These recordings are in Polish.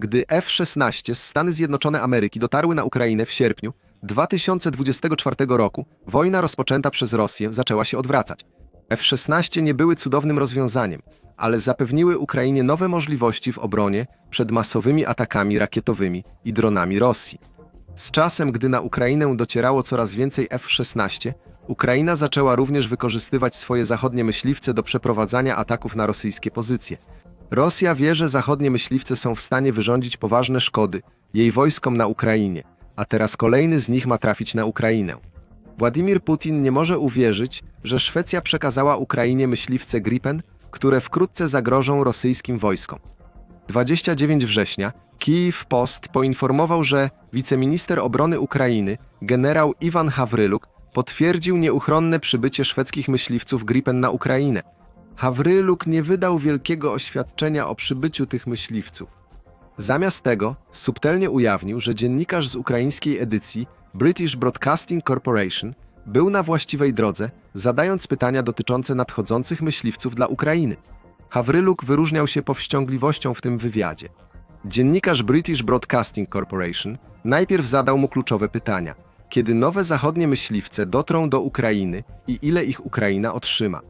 Gdy F-16 z Stany Zjednoczone Ameryki dotarły na Ukrainę w sierpniu 2024 roku, wojna rozpoczęta przez Rosję zaczęła się odwracać. F-16 nie były cudownym rozwiązaniem, ale zapewniły Ukrainie nowe możliwości w obronie przed masowymi atakami rakietowymi i dronami Rosji. Z czasem, gdy na Ukrainę docierało coraz więcej F-16, Ukraina zaczęła również wykorzystywać swoje zachodnie myśliwce do przeprowadzania ataków na rosyjskie pozycje. Rosja wie, że zachodnie myśliwce są w stanie wyrządzić poważne szkody jej wojskom na Ukrainie, a teraz kolejny z nich ma trafić na Ukrainę. Władimir Putin nie może uwierzyć, że Szwecja przekazała Ukrainie myśliwce Gripen, które wkrótce zagrożą rosyjskim wojskom. 29 września Kijów Post poinformował, że wiceminister obrony Ukrainy, generał Iwan Hawryluk, potwierdził nieuchronne przybycie szwedzkich myśliwców Gripen na Ukrainę. Hawryluk nie wydał wielkiego oświadczenia o przybyciu tych myśliwców. Zamiast tego subtelnie ujawnił, że dziennikarz z ukraińskiej edycji British Broadcasting Corporation był na właściwej drodze, zadając pytania dotyczące nadchodzących myśliwców dla Ukrainy. Hawryluk wyróżniał się powściągliwością w tym wywiadzie. Dziennikarz British Broadcasting Corporation najpierw zadał mu kluczowe pytania: kiedy nowe zachodnie myśliwce dotrą do Ukrainy i ile ich Ukraina otrzyma?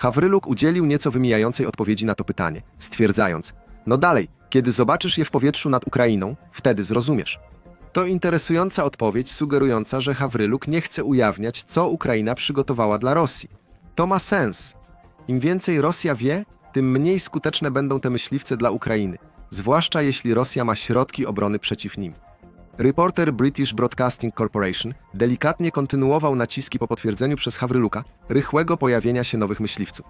Hawryluk udzielił nieco wymijającej odpowiedzi na to pytanie, stwierdzając: No dalej, kiedy zobaczysz je w powietrzu nad Ukrainą, wtedy zrozumiesz. To interesująca odpowiedź sugerująca, że Hawryluk nie chce ujawniać, co Ukraina przygotowała dla Rosji. To ma sens. Im więcej Rosja wie, tym mniej skuteczne będą te myśliwce dla Ukrainy, zwłaszcza jeśli Rosja ma środki obrony przeciw nim. Reporter British Broadcasting Corporation delikatnie kontynuował naciski po potwierdzeniu przez Hawryluka rychłego pojawienia się nowych myśliwców.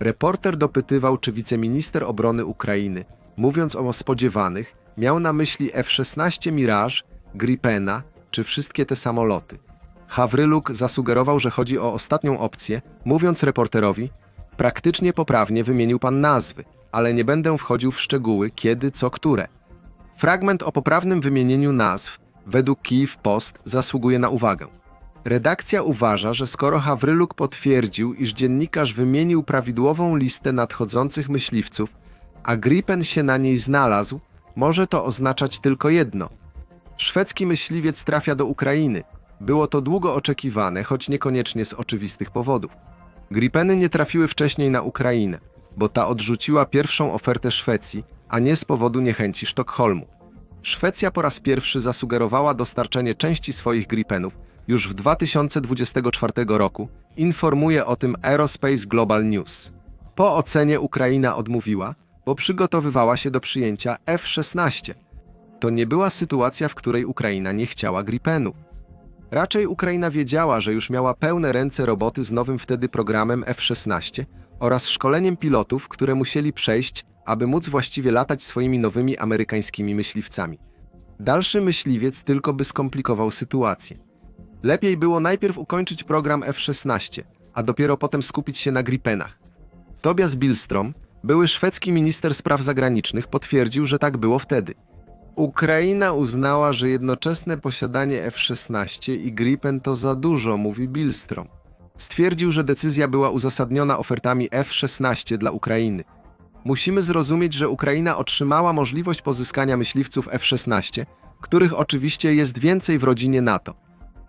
Reporter dopytywał, czy wiceminister obrony Ukrainy, mówiąc o spodziewanych, miał na myśli F-16 Mirage, Gripena czy wszystkie te samoloty. Hawryluk zasugerował, że chodzi o ostatnią opcję, mówiąc reporterowi, praktycznie poprawnie wymienił pan nazwy, ale nie będę wchodził w szczegóły, kiedy, co, które. Fragment o poprawnym wymienieniu nazw, według Kyiv Post, zasługuje na uwagę. Redakcja uważa, że skoro Hawryluk potwierdził, iż dziennikarz wymienił prawidłową listę nadchodzących myśliwców, a Gripen się na niej znalazł, może to oznaczać tylko jedno. Szwedzki myśliwiec trafia do Ukrainy. Było to długo oczekiwane, choć niekoniecznie z oczywistych powodów. Gripeny nie trafiły wcześniej na Ukrainę, bo ta odrzuciła pierwszą ofertę Szwecji, a nie z powodu niechęci Sztokholmu. Szwecja po raz pierwszy zasugerowała dostarczenie części swoich Gripenów już w 2024 roku, informuje o tym Aerospace Global News. Po ocenie Ukraina odmówiła, bo przygotowywała się do przyjęcia F-16. To nie była sytuacja, w której Ukraina nie chciała Gripenów. Raczej Ukraina wiedziała, że już miała pełne ręce roboty z nowym wtedy programem F-16 oraz szkoleniem pilotów, które musieli przejść, aby móc właściwie latać swoimi nowymi amerykańskimi myśliwcami. Dalszy myśliwiec tylko by skomplikował sytuację. Lepiej było najpierw ukończyć program F-16, a dopiero potem skupić się na Gripenach. Tobias Billstrom, były szwedzki minister spraw zagranicznych, potwierdził, że tak było wtedy. Ukraina uznała, że jednoczesne posiadanie F-16 i Gripen to za dużo, mówi Billstrom. Stwierdził, że decyzja była uzasadniona ofertami F-16 dla Ukrainy. Musimy zrozumieć, że Ukraina otrzymała możliwość pozyskania myśliwców F-16, których oczywiście jest więcej w rodzinie NATO.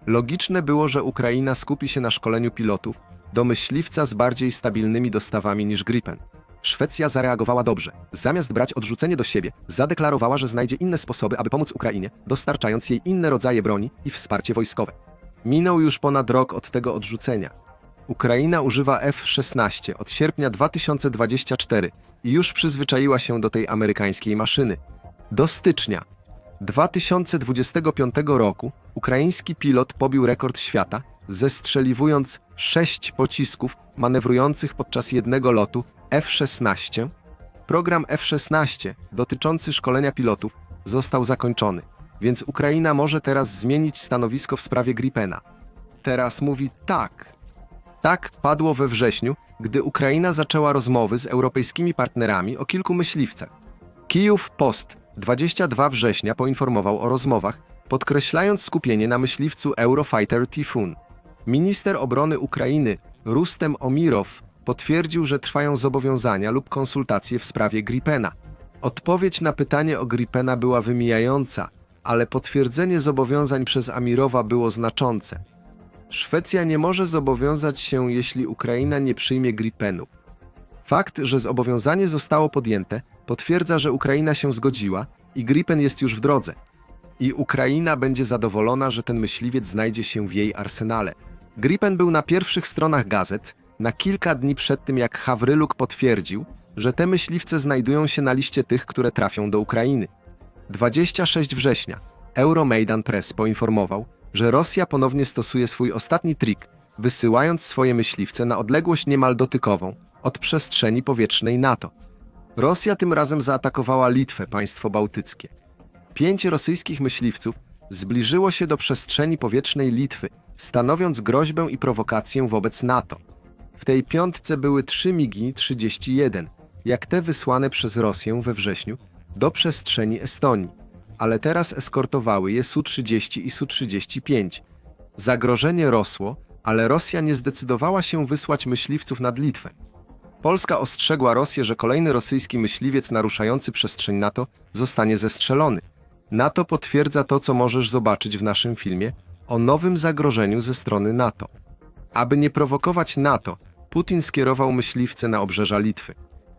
Logiczne było, że Ukraina skupi się na szkoleniu pilotów do myśliwca z bardziej stabilnymi dostawami niż Gripen. Szwecja zareagowała dobrze. Zamiast brać odrzucenie do siebie, zadeklarowała, że znajdzie inne sposoby, aby pomóc Ukrainie, dostarczając jej inne rodzaje broni i wsparcie wojskowe. Minął już ponad rok od tego odrzucenia. Ukraina używa F-16 od sierpnia 2024 i już przyzwyczaiła się do tej amerykańskiej maszyny. Do stycznia 2025 roku ukraiński pilot pobił rekord świata, zestrzeliwując sześć pocisków manewrujących podczas jednego lotu F-16. Program F-16 dotyczący szkolenia pilotów został zakończony, więc Ukraina może teraz zmienić stanowisko w sprawie Gripena. Teraz mówi tak. Tak padło we wrześniu, gdy Ukraina zaczęła rozmowy z europejskimi partnerami o kilku myśliwcach. Kijów Post 22 września poinformował o rozmowach, podkreślając skupienie na myśliwcu Eurofighter Typhoon. Minister obrony Ukrainy Rustem Omirow potwierdził, że trwają zobowiązania lub konsultacje w sprawie Gripena. Odpowiedź na pytanie o Gripena była wymijająca, ale potwierdzenie zobowiązań przez Amirowa było znaczące. Szwecja nie może zobowiązać się, jeśli Ukraina nie przyjmie Gripenów. Fakt, że zobowiązanie zostało podjęte, potwierdza, że Ukraina się zgodziła i Gripen jest już w drodze. I Ukraina będzie zadowolona, że ten myśliwiec znajdzie się w jej arsenale. Gripen był na pierwszych stronach gazet na kilka dni przed tym, jak Hawryluk potwierdził, że te myśliwce znajdują się na liście tych, które trafią do Ukrainy. 26 września Euromaidan Press poinformował, że Rosja ponownie stosuje swój ostatni trik, wysyłając swoje myśliwce na odległość niemal dotykową od przestrzeni powietrznej NATO. Rosja tym razem zaatakowała Litwę, państwo bałtyckie. Pięć rosyjskich myśliwców zbliżyło się do przestrzeni powietrznej Litwy, stanowiąc groźbę i prowokację wobec NATO. W tej piątce były trzy MiG-31, jak te wysłane przez Rosję we wrześniu do przestrzeni Estonii, ale teraz eskortowały je Su-30 i Su-35. Zagrożenie rosło, ale Rosja nie zdecydowała się wysłać myśliwców nad Litwę. Polska ostrzegła Rosję, że kolejny rosyjski myśliwiec naruszający przestrzeń NATO zostanie zestrzelony. NATO potwierdza to, co możesz zobaczyć w naszym filmie o nowym zagrożeniu ze strony NATO. Aby nie prowokować NATO, Putin skierował myśliwce na obrzeża Litwy.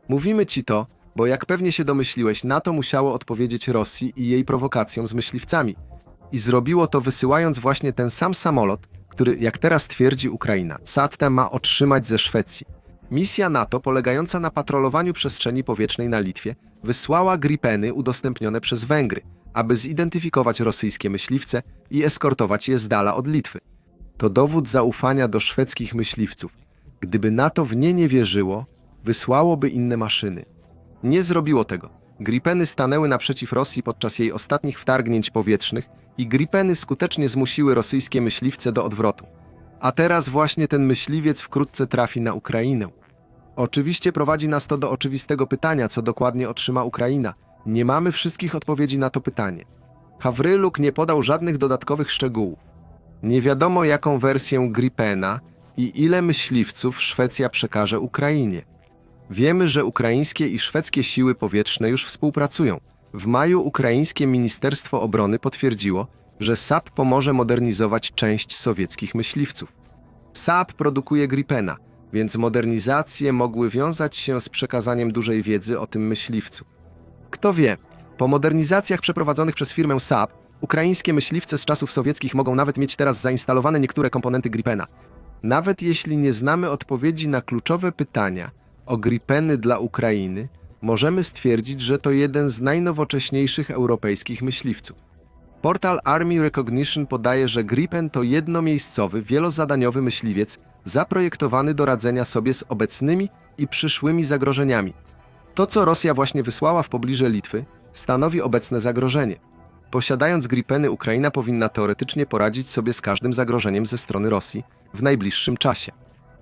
Mówimy ci to, bo jak pewnie się domyśliłeś, NATO musiało odpowiedzieć Rosji i jej prowokacjom z myśliwcami. I zrobiło to wysyłając właśnie ten sam samolot, który, jak teraz twierdzi Ukraina, SATTE ma otrzymać ze Szwecji. Misja NATO polegająca na patrolowaniu przestrzeni powietrznej na Litwie wysłała Gripeny udostępnione przez Węgry, aby zidentyfikować rosyjskie myśliwce i eskortować je z dala od Litwy. To dowód zaufania do szwedzkich myśliwców. Gdyby NATO w nie nie wierzyło, wysłałoby inne maszyny. Nie zrobiło tego. Gripeny stanęły naprzeciw Rosji podczas jej ostatnich wtargnięć powietrznych i Gripeny skutecznie zmusiły rosyjskie myśliwce do odwrotu. A teraz właśnie ten myśliwiec wkrótce trafi na Ukrainę. Oczywiście prowadzi nas to do oczywistego pytania, co dokładnie otrzyma Ukraina. Nie mamy wszystkich odpowiedzi na to pytanie. Hawryluk nie podał żadnych dodatkowych szczegółów. Nie wiadomo, jaką wersję Gripena i ile myśliwców Szwecja przekaże Ukrainie. Wiemy, że ukraińskie i szwedzkie siły powietrzne już współpracują. W maju ukraińskie Ministerstwo Obrony potwierdziło, że SAP pomoże modernizować część sowieckich myśliwców. SAP produkuje Gripena, więc modernizacje mogły wiązać się z przekazaniem dużej wiedzy o tym myśliwcu. Kto wie, po modernizacjach przeprowadzonych przez firmę SAP, ukraińskie myśliwce z czasów sowieckich mogą nawet mieć teraz zainstalowane niektóre komponenty Gripena. Nawet jeśli nie znamy odpowiedzi na kluczowe pytania o Gripeny dla Ukrainy, możemy stwierdzić, że to jeden z najnowocześniejszych europejskich myśliwców. Portal Army Recognition podaje, że Gripen to jednomiejscowy, wielozadaniowy myśliwiec zaprojektowany do radzenia sobie z obecnymi i przyszłymi zagrożeniami. To, co Rosja właśnie wysłała w pobliże Litwy, stanowi obecne zagrożenie. Posiadając Gripeny, Ukraina powinna teoretycznie poradzić sobie z każdym zagrożeniem ze strony Rosji w najbliższym czasie.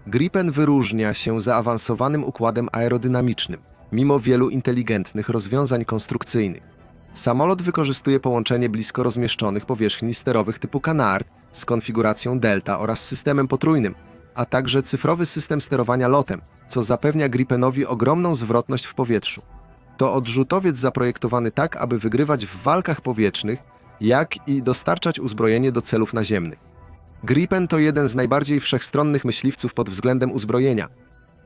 Gripen wyróżnia się zaawansowanym układem aerodynamicznym, mimo wielu inteligentnych rozwiązań konstrukcyjnych. Samolot wykorzystuje połączenie blisko rozmieszczonych powierzchni sterowych typu Canard z konfiguracją Delta oraz systemem potrójnym, a także cyfrowy system sterowania lotem, co zapewnia Gripenowi ogromną zwrotność w powietrzu. To odrzutowiec zaprojektowany tak, aby wygrywać w walkach powietrznych, jak i dostarczać uzbrojenie do celów naziemnych. Gripen to jeden z najbardziej wszechstronnych myśliwców pod względem uzbrojenia.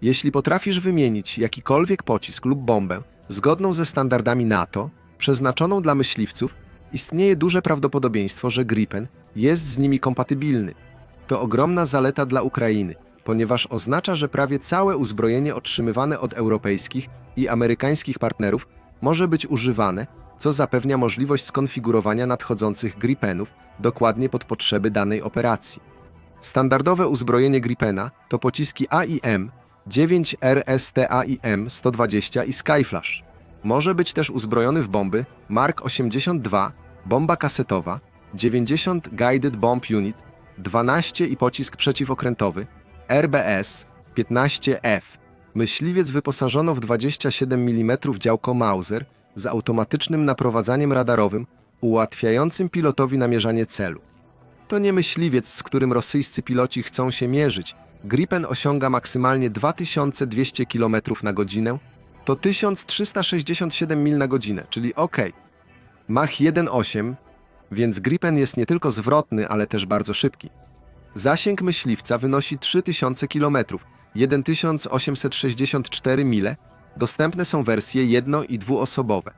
Jeśli potrafisz wymienić jakikolwiek pocisk lub bombę zgodną ze standardami NATO, przeznaczoną dla myśliwców, istnieje duże prawdopodobieństwo, że Gripen jest z nimi kompatybilny. To ogromna zaleta dla Ukrainy, ponieważ oznacza, że prawie całe uzbrojenie otrzymywane od europejskich i amerykańskich partnerów może być używane, co zapewnia możliwość skonfigurowania nadchodzących Gripenów dokładnie pod potrzeby danej operacji. Standardowe uzbrojenie Gripena to pociski AIM, 9 RSTAIM 120 i Skyflash. Może być też uzbrojony w bomby Mark 82, bomba kasetowa, 90 Guided Bomb Unit, 12 i pocisk przeciwokrętowy, RBS 15F. Myśliwiec wyposażono w 27 mm działko Mauser z automatycznym naprowadzaniem radarowym ułatwiającym pilotowi namierzanie celu. To nie myśliwiec, z którym rosyjscy piloci chcą się mierzyć. Gripen osiąga maksymalnie 2200 km na godzinę To 1367 mil na godzinę, czyli ok. Mach 1,8, więc Gripen jest nie tylko zwrotny, ale też bardzo szybki. Zasięg myśliwca wynosi 3000 km, 1864 mile. Dostępne są wersje jedno- i dwuosobowe.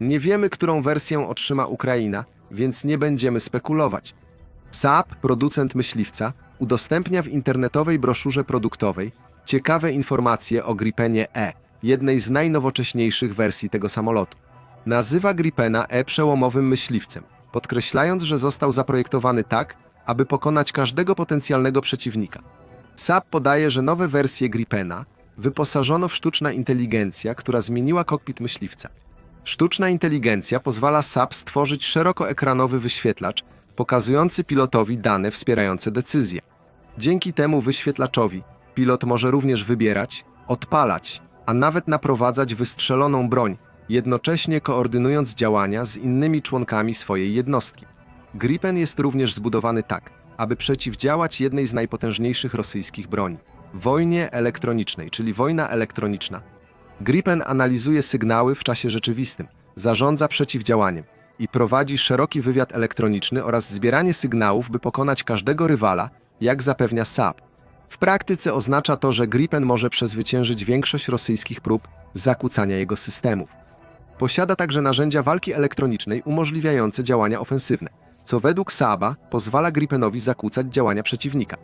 Nie wiemy, którą wersję otrzyma Ukraina, więc nie będziemy spekulować. Saab, producent myśliwca, udostępnia w internetowej broszurze produktowej ciekawe informacje o Gripenie E, jednej z najnowocześniejszych wersji tego samolotu. Nazywa Gripena E przełomowym myśliwcem, podkreślając, że został zaprojektowany tak, aby pokonać każdego potencjalnego przeciwnika. Saab podaje, że nowe wersje Gripena wyposażono w sztuczna inteligencja, która zmieniła kokpit myśliwca. Sztuczna inteligencja pozwala SAP stworzyć szerokoekranowy wyświetlacz pokazujący pilotowi dane wspierające decyzje. Dzięki temu wyświetlaczowi pilot może również wybierać, odpalać, a nawet naprowadzać wystrzeloną broń, jednocześnie koordynując działania z innymi członkami swojej jednostki. Gripen jest również zbudowany tak, aby przeciwdziałać jednej z najpotężniejszych rosyjskich broni wojnie elektronicznej, czyli wojna elektroniczna. Gripen analizuje sygnały w czasie rzeczywistym, zarządza przeciwdziałaniem i prowadzi szeroki wywiad elektroniczny oraz zbieranie sygnałów, by pokonać każdego rywala, jak zapewnia SAP. W praktyce oznacza to, że Gripen może przezwyciężyć większość rosyjskich prób zakłócania jego systemów. Posiada także narzędzia walki elektronicznej umożliwiające działania ofensywne, co według Saaba pozwala Gripenowi zakłócać działania przeciwnika.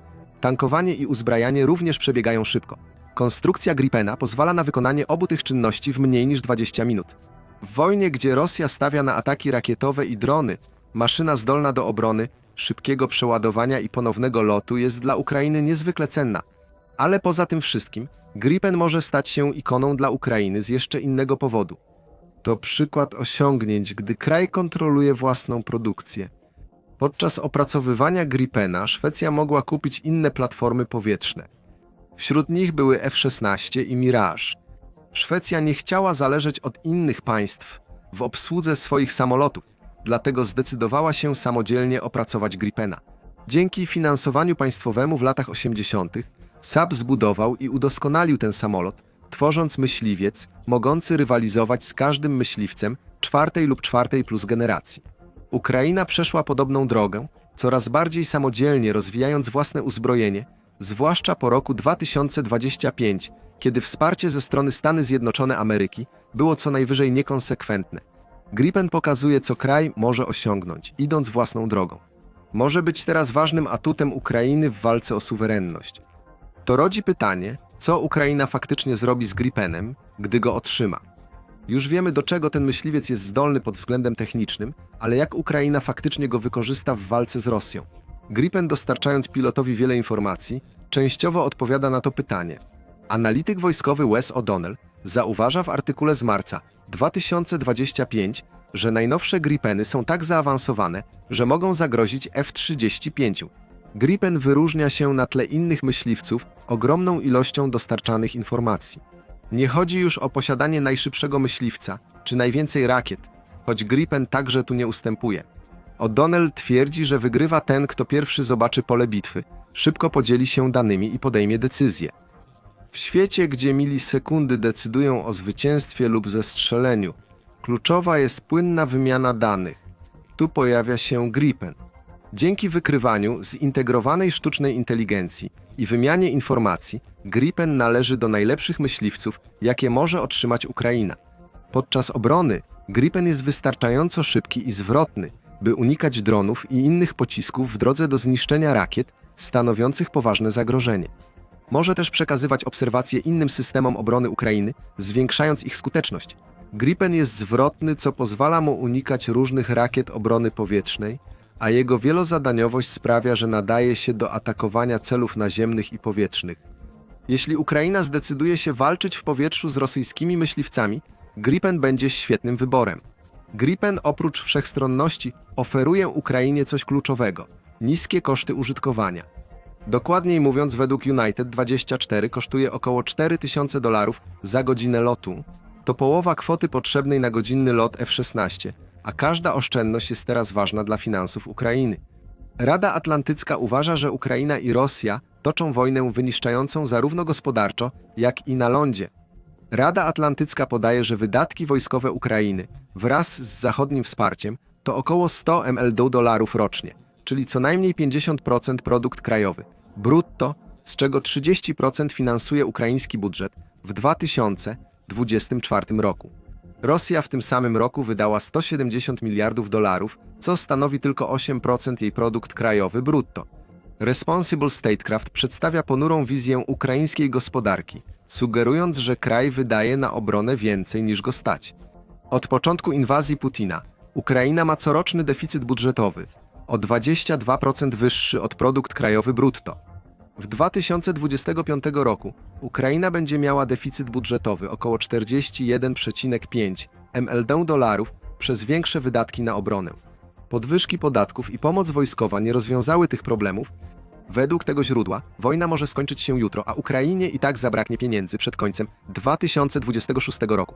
Tankowanie i uzbrajanie również przebiegają szybko. Konstrukcja Gripena pozwala na wykonanie obu tych czynności w mniej niż 20 minut. W wojnie, gdzie Rosja stawia na ataki rakietowe i drony, maszyna zdolna do obrony, szybkiego przeładowania i ponownego lotu jest dla Ukrainy niezwykle cenna. Ale poza tym wszystkim, Gripen może stać się ikoną dla Ukrainy z jeszcze innego powodu. To przykład osiągnięć, gdy kraj kontroluje własną produkcję. Podczas opracowywania Gripena Szwecja mogła kupić inne platformy powietrzne. Wśród nich były F-16 i Mirage. Szwecja nie chciała zależeć od innych państw w obsłudze swoich samolotów, dlatego zdecydowała się samodzielnie opracować Gripena. Dzięki finansowaniu państwowemu w latach 80. Saab zbudował i udoskonalił ten samolot, tworząc myśliwiec mogący rywalizować z każdym myśliwcem czwartej lub czwartej plus generacji. Ukraina przeszła podobną drogę, coraz bardziej samodzielnie rozwijając własne uzbrojenie, zwłaszcza po roku 2025, kiedy wsparcie ze strony Stany Zjednoczone Ameryki było co najwyżej niekonsekwentne. Gripen pokazuje, co kraj może osiągnąć, idąc własną drogą. Może być teraz ważnym atutem Ukrainy w walce o suwerenność. To rodzi pytanie, co Ukraina faktycznie zrobi z Gripenem, gdy go otrzyma. Już wiemy, do czego ten myśliwiec jest zdolny pod względem technicznym, ale jak Ukraina faktycznie go wykorzysta w walce z Rosją? Gripen, dostarczając pilotowi wiele informacji, częściowo odpowiada na to pytanie. Analityk wojskowy Wes O'Donnell zauważa w artykule z marca 2025, że najnowsze Gripeny są tak zaawansowane, że mogą zagrozić F-35. Gripen wyróżnia się na tle innych myśliwców ogromną ilością dostarczanych informacji. Nie chodzi już o posiadanie najszybszego myśliwca czy najwięcej rakiet, choć Gripen także tu nie ustępuje. O'Donnell twierdzi, że wygrywa ten, kto pierwszy zobaczy pole bitwy, szybko podzieli się danymi i podejmie decyzję. W świecie, gdzie milisekundy decydują o zwycięstwie lub zestrzeleniu, kluczowa jest płynna wymiana danych. Tu pojawia się Gripen. Dzięki wykrywaniu zintegrowanej sztucznej inteligencji i wymianie informacji, Gripen należy do najlepszych myśliwców, jakie może otrzymać Ukraina. Podczas obrony Gripen jest wystarczająco szybki i zwrotny, by unikać dronów i innych pocisków w drodze do zniszczenia rakiet stanowiących poważne zagrożenie. Może też przekazywać obserwacje innym systemom obrony Ukrainy, zwiększając ich skuteczność. Gripen jest zwrotny, co pozwala mu unikać różnych rakiet obrony powietrznej, a jego wielozadaniowość sprawia, że nadaje się do atakowania celów naziemnych i powietrznych. Jeśli Ukraina zdecyduje się walczyć w powietrzu z rosyjskimi myśliwcami, Gripen będzie świetnym wyborem. Gripen oprócz wszechstronności oferuje Ukrainie coś kluczowego niskie koszty użytkowania. Dokładniej mówiąc, według United 24 kosztuje około 4000 dolarów za godzinę lotu. To połowa kwoty potrzebnej na godzinny lot F-16, a każda oszczędność jest teraz ważna dla finansów Ukrainy. Rada Atlantycka uważa, że Ukraina i Rosja toczą wojnę wyniszczającą zarówno gospodarczo, jak i na lądzie. Rada Atlantycka podaje, że wydatki wojskowe Ukrainy wraz z zachodnim wsparciem to około 100 mld dolarów rocznie, czyli co najmniej 50% produkt krajowy, brutto, z czego 30% finansuje ukraiński budżet w 2024 roku. Rosja w tym samym roku wydała 170 miliardów dolarów, co stanowi tylko 8% jej produkt krajowy brutto. Responsible Statecraft przedstawia ponurą wizję ukraińskiej gospodarki, sugerując, że kraj wydaje na obronę więcej niż go stać. Od początku inwazji Putina Ukraina ma coroczny deficyt budżetowy, o 22% wyższy od produkt krajowy brutto. W 2025 roku Ukraina będzie miała deficyt budżetowy około 41,5 mld dolarów przez większe wydatki na obronę. Podwyżki podatków i pomoc wojskowa nie rozwiązały tych problemów. Według tego źródła wojna może skończyć się jutro, a Ukrainie i tak zabraknie pieniędzy przed końcem 2026 roku.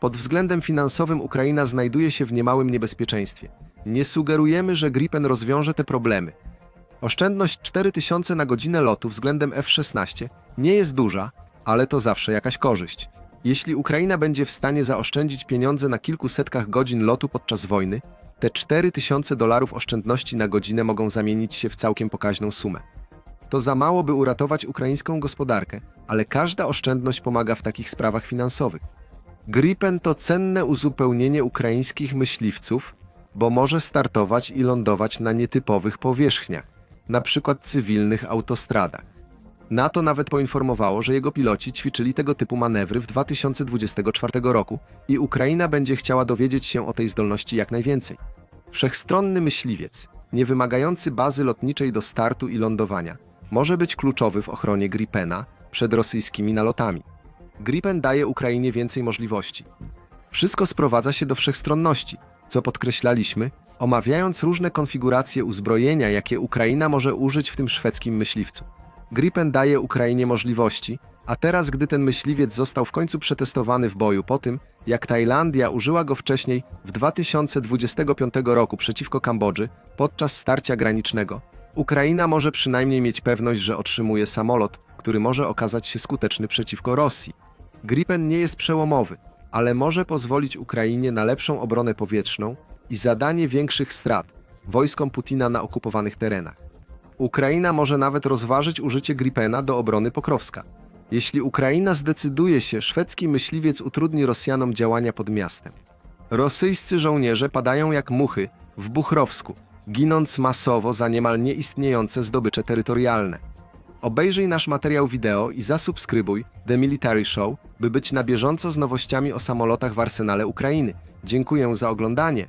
Pod względem finansowym Ukraina znajduje się w niemałym niebezpieczeństwie. Nie sugerujemy, że Gripen rozwiąże te problemy. Oszczędność 4000 na godzinę lotu względem F-16 nie jest duża, ale to zawsze jakaś korzyść. Jeśli Ukraina będzie w stanie zaoszczędzić pieniądze na kilku setkach godzin lotu podczas wojny, te 4000 dolarów oszczędności na godzinę mogą zamienić się w całkiem pokaźną sumę. To za mało, by uratować ukraińską gospodarkę, ale każda oszczędność pomaga w takich sprawach finansowych. Gripen to cenne uzupełnienie ukraińskich myśliwców, bo może startować i lądować na nietypowych powierzchniach, na przykład cywilnych autostradach. NATO nawet poinformowało, że jego piloci ćwiczyli tego typu manewry w 2024 roku i Ukraina będzie chciała dowiedzieć się o tej zdolności jak najwięcej. Wszechstronny myśliwiec, nie wymagający bazy lotniczej do startu i lądowania, może być kluczowy w ochronie Gripena przed rosyjskimi nalotami. Gripen daje Ukrainie więcej możliwości. Wszystko sprowadza się do wszechstronności, co podkreślaliśmy, omawiając różne konfiguracje uzbrojenia, jakie Ukraina może użyć w tym szwedzkim myśliwcu. Gripen daje Ukrainie możliwości, a teraz, gdy ten myśliwiec został w końcu przetestowany w boju po tym, jak Tajlandia użyła go wcześniej w 2025 roku przeciwko Kambodży podczas starcia granicznego, Ukraina może przynajmniej mieć pewność, że otrzymuje samolot, który może okazać się skuteczny przeciwko Rosji. Gripen nie jest przełomowy, ale może pozwolić Ukrainie na lepszą obronę powietrzną i zadanie większych strat wojskom Putina na okupowanych terenach. Ukraina może nawet rozważyć użycie Gripena do obrony Pokrowska. Jeśli Ukraina zdecyduje się, szwedzki myśliwiec utrudni Rosjanom działania pod miastem. Rosyjscy żołnierze padają jak muchy w Buchrowsku, ginąc masowo za niemal nieistniejące zdobycze terytorialne. Obejrzyj nasz materiał wideo i zasubskrybuj The Military Show, by być na bieżąco z nowościami o samolotach w arsenale Ukrainy. Dziękuję za oglądanie.